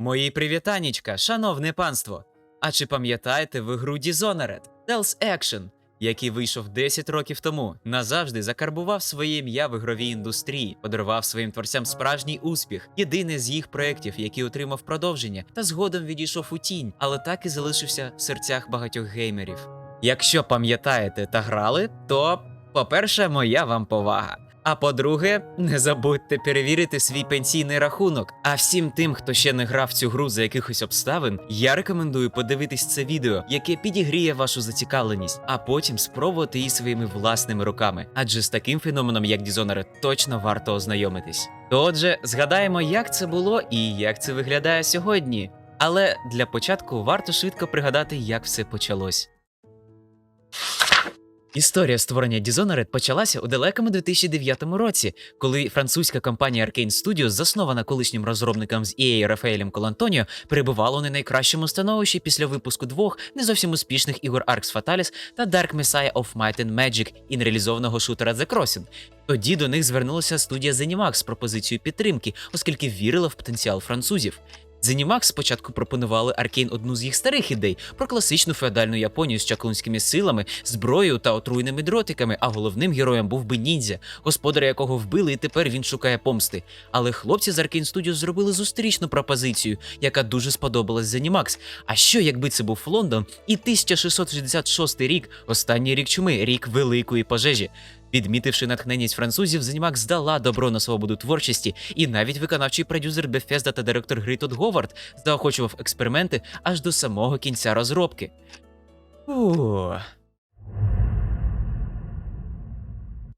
Мої привітанічка, шановне панство! А чи пам'ятаєте ви гру Dishonored Tales Action, який вийшов 10 років тому, назавжди закарбував своє ім'я в ігровій індустрії, подарував своїм творцям справжній успіх, єдиний з їх проєктів, який отримав продовження, та згодом відійшов у тінь, але так і залишився в серцях багатьох геймерів. Якщо пам'ятаєте та грали, то, по-перше, моя вам повага. А по-друге, не забудьте перевірити свій пенсійний рахунок. А всім тим, хто ще не грав цю гру за якихось обставин, я рекомендую подивитись це відео, яке підігріє вашу зацікавленість, а потім спробувати її своїми власними руками. Адже з таким феноменом, як Dishonored, точно варто ознайомитись. То отже, згадаємо, як це було і як це виглядає сьогодні. Але для початку варто швидко пригадати, як все почалось. Історія створення Dishonored почалася у далекому 2009 році, коли французька компанія Arkane Studios, заснована колишнім розробником з EA Рафаелем Колантоніо, перебувала у не найкращому становищі після випуску двох не зовсім успішних ігор Arx Fatalis та Dark Messiah of Might and Magic і нереалізованого шутера The Crossing. Тоді до них звернулася студія ZeniMax з пропозицією підтримки, оскільки вірила в потенціал французів. ZeniMax спочатку пропонували Аркейн одну з їх старих ідей про класичну феодальну Японію з чаклунськими силами, зброєю та отруйними дротиками, а головним героєм був би ніндзя, господаря якого вбили, і тепер він шукає помсти. Але хлопці з Arkane Studios зробили зустрічну пропозицію, яка дуже сподобалась ZeniMax. А що якби це був Лондон і 1666 рік, останній рік чуми, рік великої пожежі. Відмітивши натхненність французів, ZeniMax здала добро на свободу творчості, і навіть виконавчий продюсер Bethesda та директор гри Тодд Говард заохочував експерименти аж до самого кінця розробки. Фу.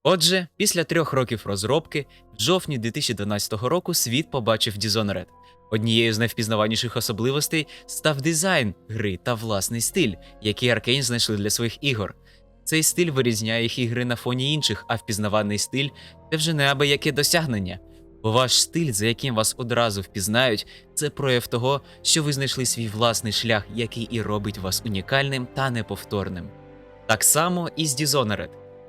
Отже, після трьох років розробки, в жовтні 2012 року світ побачив Dishonored. Однією з найвпізнаваніших особливостей став дизайн гри та власний стиль, який Arkane знайшли для своїх ігор. Цей стиль вирізняє їх ігри на фоні інших, а впізнаваний стиль це вже не абияке досягнення. Бо ваш стиль, за яким вас одразу впізнають, це прояв того, що ви знайшли свій власний шлях, який і робить вас унікальним та неповторним. Так само і з Dishonored.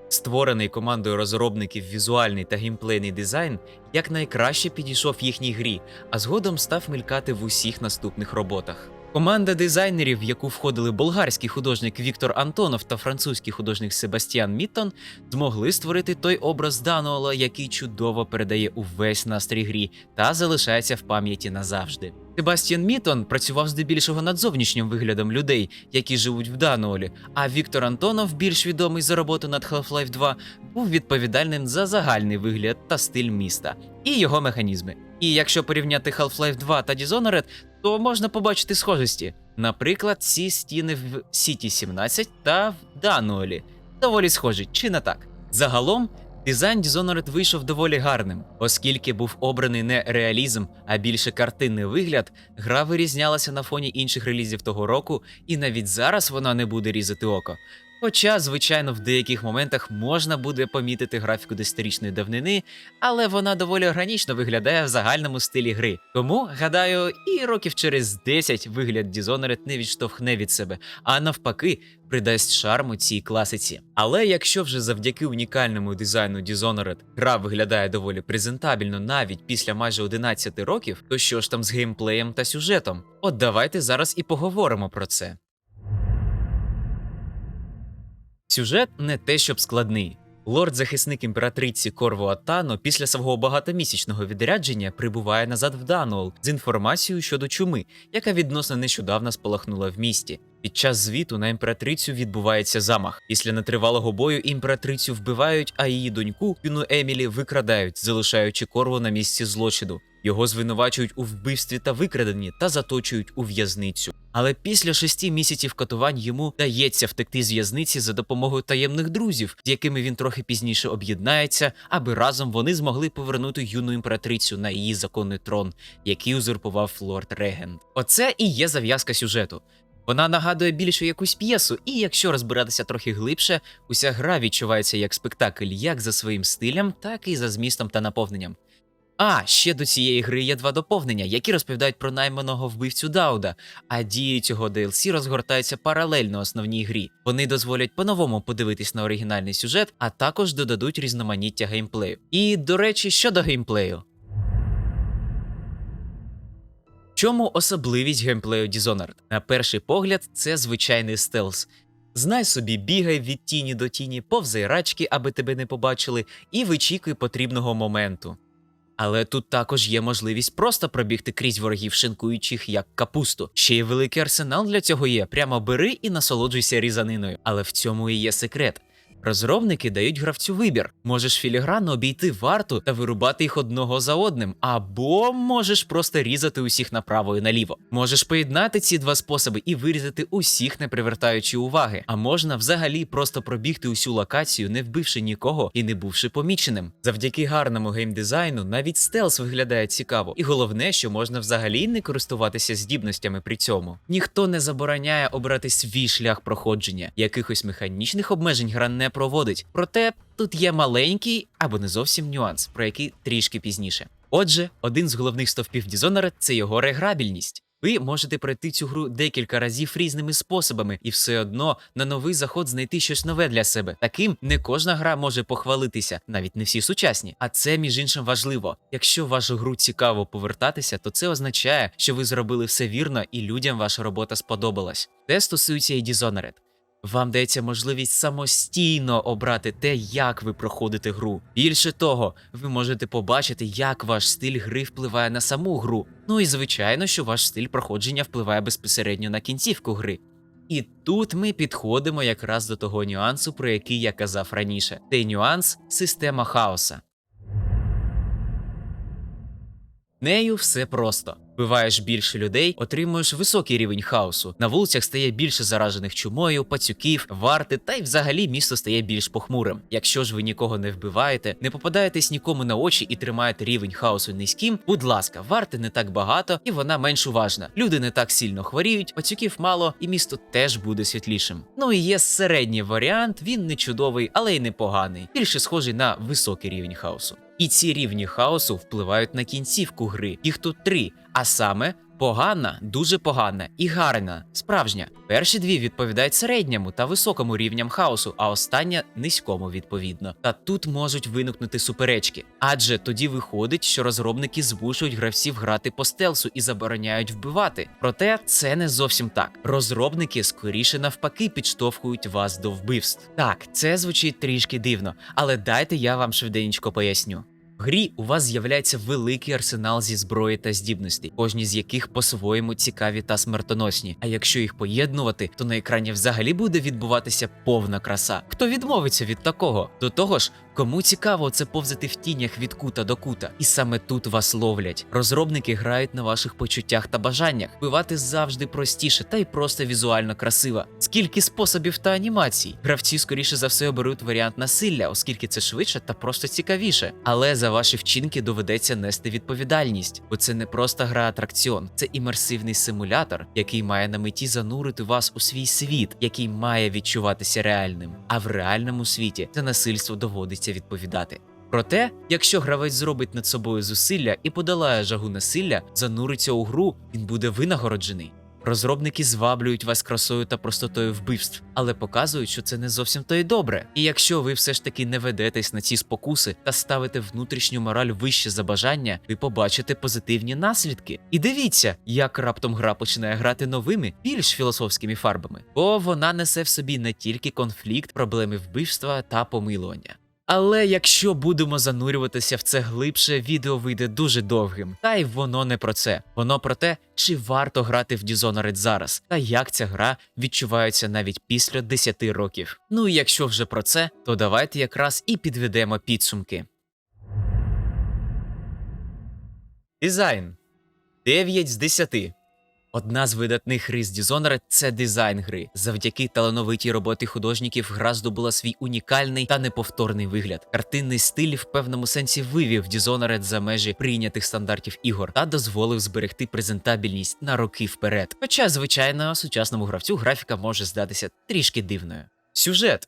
Створений командою розробників візуальний та геймплейний дизайн якнайкраще підійшов їхній грі, а згодом став мелькати в усіх наступних роботах. Команда дизайнерів, в яку входили болгарський художник Віктор Антонов та французький художник Себастьян Міттон, змогли створити той образ Дануола, який чудово передає увесь настрій грі та залишається в пам'яті назавжди. Себастьян Міттон працював здебільшого над зовнішнім виглядом людей, які живуть в Дануолі, а Віктор Антонов, більш відомий за роботу над Half-Life 2, був відповідальним за загальний вигляд та стиль міста і його механізми. І якщо порівняти Half-Life 2 та Dishonored, то можна побачити схожості. Наприклад, ці стіни в City 17 та в Дануолі доволі схожі, чи не так? Загалом, дизайн Dishonored вийшов доволі гарним, оскільки був обраний не реалізм, а більше картинний вигляд, гра вирізнялася на фоні інших релізів того року, і навіть зараз вона не буде різати око. Хоча, звичайно, в деяких моментах можна буде помітити графіку десятирічної давнини, але вона доволі органічно виглядає в загальному стилі гри. Тому, гадаю, і років через 10 вигляд Dishonored не відштовхне від себе, а навпаки, придасть шарму цій класиці. Але якщо вже завдяки унікальному дизайну Dishonored гра виглядає доволі презентабельно навіть після майже 11 років, то що ж там з геймплеєм та сюжетом? От давайте зараз і поговоримо про це. Сюжет не те, щоб складний. Лорд-захисник імператриці Корво Атано після свого багатомісячного відрядження прибуває назад в Дануол з інформацією щодо чуми, яка відносно нещодавно спалахнула в місті. Під час звіту на імператрицю відбувається замах. Після нетривалого бою імператрицю вбивають, а її доньку юну Емілі викрадають, залишаючи Корво на місці злочину. Його звинувачують у вбивстві та викраденні та заточують у в'язницю. Але після шести місяців катувань йому дається втекти з в'язниці за допомогою таємних друзів, з якими він трохи пізніше об'єднається, аби разом вони змогли повернути юну імператрицю на її законний трон, який узурпував лорд Регент. Оце і є зав'язка сюжету. Вона нагадує більше якусь п'єсу, і якщо розбиратися трохи глибше, уся гра відчувається як спектакль як за своїм стилем, так і за змістом та наповненням. А ще до цієї гри є два доповнення, які розповідають про найманого вбивцю Дауда, а дії цього DLC розгортаються паралельно основній грі. Вони дозволять по-новому подивитись на оригінальний сюжет, а також додадуть різноманіття геймплею. І до речі, щодо геймплею. чому особливість геймплею Dishonored? На перший погляд, це звичайний стелс. Знай собі, бігай від тіні до тіні, повзай рачки, аби тебе не побачили, і вичікуй потрібного моменту. Але тут також є можливість просто пробігти крізь ворогів, шинкуючих як капусту. Ще й великий арсенал для цього є. Прямо бери і насолоджуйся різаниною. Але в цьому і є секрет. Розробники дають гравцю вибір. Можеш філігранно обійти варту та вирубати їх одного за одним, або можеш просто різати усіх направо і наліво. Можеш поєднати ці два способи і вирізати усіх, не привертаючи уваги. А можна взагалі просто пробігти усю локацію, не вбивши нікого і не бувши поміченим. Завдяки гарному геймдизайну навіть стелс виглядає цікаво, і головне, що можна взагалі не користуватися здібностями при цьому. Ніхто не забороняє обрати свій шлях проходження, якихось механічних обмежень гра не проводить. Проте тут є маленький або не зовсім нюанс, про який трішки пізніше. Отже, один з головних стовпів Dishonored – це його реграбільність. Ви можете пройти цю гру декілька разів різними способами і все одно на новий заход знайти щось нове для себе. Таким не кожна гра може похвалитися, навіть не всі сучасні. А це між іншим важливо. Якщо вашу гру цікаво повертатися, то це означає, що ви зробили все вірно і людям ваша робота сподобалась. Те стосується і Dishonored. Вам дається можливість самостійно обрати те, як ви проходите гру. Більше того, ви можете побачити, як ваш стиль гри впливає на саму гру. Ну і звичайно, що ваш стиль проходження впливає безпосередньо на кінцівку гри. І тут ми підходимо якраз до того нюансу, про який я казав раніше. Цей нюанс система хаоса. Нею все просто. Вбиваєш більше людей, отримуєш високий рівень хаосу. На вулицях стає більше заражених чумою, пацюків, варти, та й взагалі місто стає більш похмурим. Якщо ж ви нікого не вбиваєте, не попадаєтесь нікому на очі і тримаєте рівень хаосу низьким, будь ласка, варти не так багато і вона менш уважна. Люди не так сильно хворіють, пацюків мало, і місто теж буде світлішим. Ну і є середній варіант, він не чудовий, але й непоганий. Більше схожий на високий рівень хаосу. І ці рівні хаосу впливають на кінцівку гри. Їх тут три, а саме погана, дуже погана і гарна, справжня. Перші дві відповідають середньому та високому рівням хаосу, а остання низькому відповідно. Та тут можуть виникнути суперечки, адже тоді виходить, що розробники змушують гравців грати по стелсу і забороняють вбивати. Проте це не зовсім так. Розробники скоріше навпаки підштовхують вас до вбивств. Так, це звучить трішки дивно, але дайте я вам швиденько поясню. Грі у вас з'являється великий арсенал зі зброї та здібностей, кожні з яких по-своєму цікаві та смертоносні. А якщо їх поєднувати, то на екрані взагалі буде відбуватися повна краса. Хто відмовиться від такого? До того ж, кому цікаво це повзати в тінях від кута до кута, і саме тут вас ловлять. Розробники грають на ваших почуттях та бажаннях. Вбивати завжди простіше та й просто візуально красиво. Скільки способів та анімацій? Гравці скоріше за все оберуть варіант насилля, оскільки це швидше та просто цікавіше. Але за ваші вчинки доведеться нести відповідальність, бо це не просто гра атракціон, це імерсивний симулятор, який має на меті занурити вас у свій світ, який має відчуватися реальним. А в реальному світі за насильство доводиться відповідати. Проте, якщо гравець зробить над собою зусилля і подолає жагу насилля, зануриться у гру, він буде винагороджений. Розробники зваблюють вас красою та простотою вбивств, але показують, що це не зовсім то й добре. І якщо ви все ж таки не ведетесь на ці спокуси та ставите внутрішню мораль вище за бажання, ви побачите позитивні наслідки. І дивіться, як раптом гра починає грати новими, більш філософськими фарбами, бо вона несе в собі не тільки конфлікт, проблеми вбивства та помилування. Але якщо будемо занурюватися в це глибше, відео вийде дуже довгим. Та й воно не про це. Воно про те, чи варто грати в Dishonored зараз, та як ця гра відчувається навіть після 10 років. Ну і якщо вже про це, то давайте якраз і підведемо підсумки. Дизайн 9 з 10. Одна з видатних рис Dishonored – це дизайн гри. Завдяки талановитій роботі художників гра здобула свій унікальний та неповторний вигляд. Картинний стиль в певному сенсі вивів Dishonored за межі прийнятих стандартів ігор та дозволив зберегти презентабельність на роки вперед. Хоча, звичайно, сучасному гравцю графіка може здатися трішки дивною. Сюжет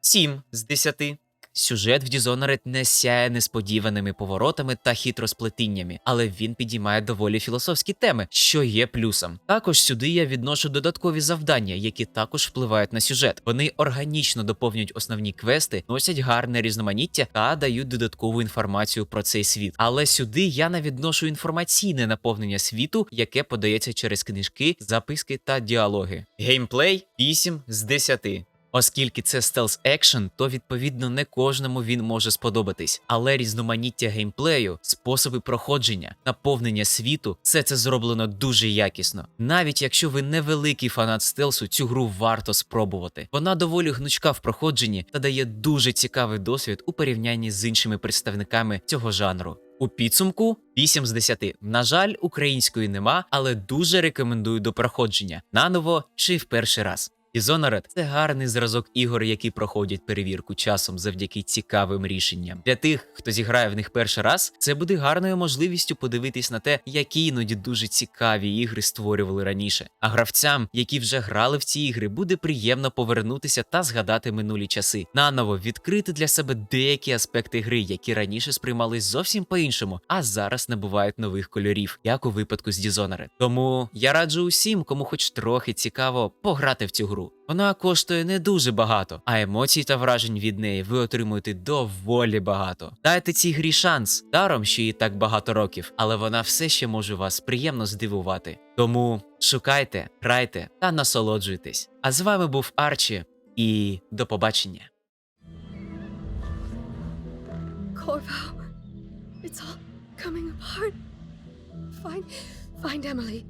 7 з 10. Сюжет в Dishonored не сяє несподіваними поворотами та хитросплетіннями, але він підіймає доволі філософські теми, що є плюсом. Також сюди я відношу додаткові завдання, які також впливають на сюжет. Вони органічно доповнюють основні квести, носять гарне різноманіття та дають додаткову інформацію про цей світ. Але сюди я не відношу інформаційне наповнення світу, яке подається через книжки, записки та діалоги. Геймплей 8 з 10. Оскільки це стелс екшен, то відповідно не кожному він може сподобатись. Але різноманіття геймплею, способи проходження, наповнення світу все це зроблено дуже якісно. Навіть якщо ви невеликий фанат стелсу, цю гру варто спробувати. Вона доволі гнучка в проходженні та дає дуже цікавий досвід у порівнянні з іншими представниками цього жанру. У підсумку 8 з 10. На жаль, української нема, але дуже рекомендую до проходження наново чи в перший раз. Dishonored – це гарний зразок ігор, які проходять перевірку часом завдяки цікавим рішенням. Для тих, хто зіграє в них перший раз, це буде гарною можливістю подивитись на те, які іноді дуже цікаві ігри створювали раніше. А гравцям, які вже грали в ці ігри, буде приємно повернутися та згадати минулі часи, наново відкрити для себе деякі аспекти гри, які раніше сприймались зовсім по-іншому, а зараз набувають нових кольорів, як у випадку з Dishonored. Тому я раджу усім, кому хоч трохи цікаво, пограти в цю гру. Вона коштує не дуже багато, а емоцій та вражень від неї ви отримуєте доволі багато. Дайте цій грі шанс, даром, що їй так багато років, але вона все ще може вас приємно здивувати. Тому шукайте, грайте та насолоджуйтесь. А з вами був Арчі, і до побачення. Corvo, it's all coming apart. Find, find Emily.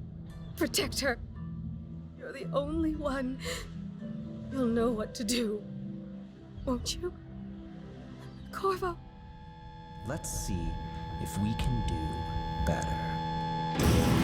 Protect her. You're the only one. You'll know what to do. Won't you? Corvo. Let's see if we can do better.